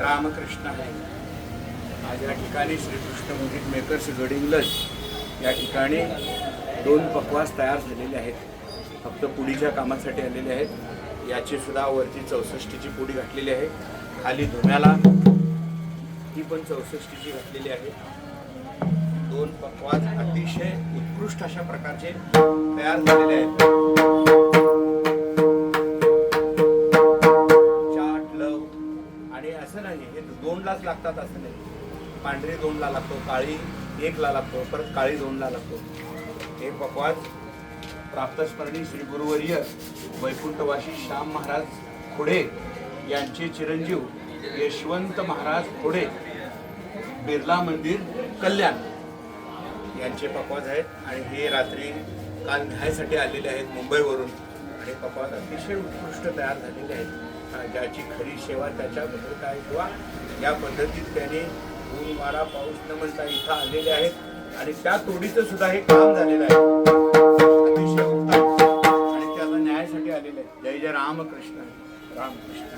रामकृष्ण आहे. आज या ठिकाणी श्रीकृष्ण मुजित मेकर्स गडिंग्लज या ठिकाणी दोन पकवास तयार झालेले आहेत. फक्त पुडीच्या कामासाठी आलेले आहेत. याची सुद्धा वरती चौसष्टीची पुडी घातलेली आहे. खाली धुम्याला ती पण चौसष्टीची घातलेली आहे. दोन पकवास अतिशय उत्कृष्ट अशा प्रकारचे तयार झालेले आहेत. असं नाही. हे दोनलाच लागतात असं नाही. पांढरी दोनला लागतो काळी एकला लागतो परत काळी दोनला लागतो. हे पकवाज प्राप्तस्मरणी श्री गुरुवर्य वैकुंठवासी श्याम महाराज खोडे यांचे चिरंजीव यशवंत महाराज खोडे बिर्ला मंदिर कल्याण यांचे पकवाज आहेत. आणि हे रात्री काल न्यायसाठी आलेले आहेत मुंबईवरून. आणि पकवाज अतिशय उत्कृष्ट तयार झालेले आहेत. ज्याची खरी सेवा त्याच्याबद्दल आहे किंवा या पद्धतीत त्याने ऊन वारा पाऊस न म्हणता इथं आलेले आहेत. आणि त्या तोडीचं सुद्धा हे काम झालेलं आहे. अतिशय उत्तम. आणि त्याला न्यायासाठी आलेले आहे जय जय रामकृष्ण. रामकृष्ण.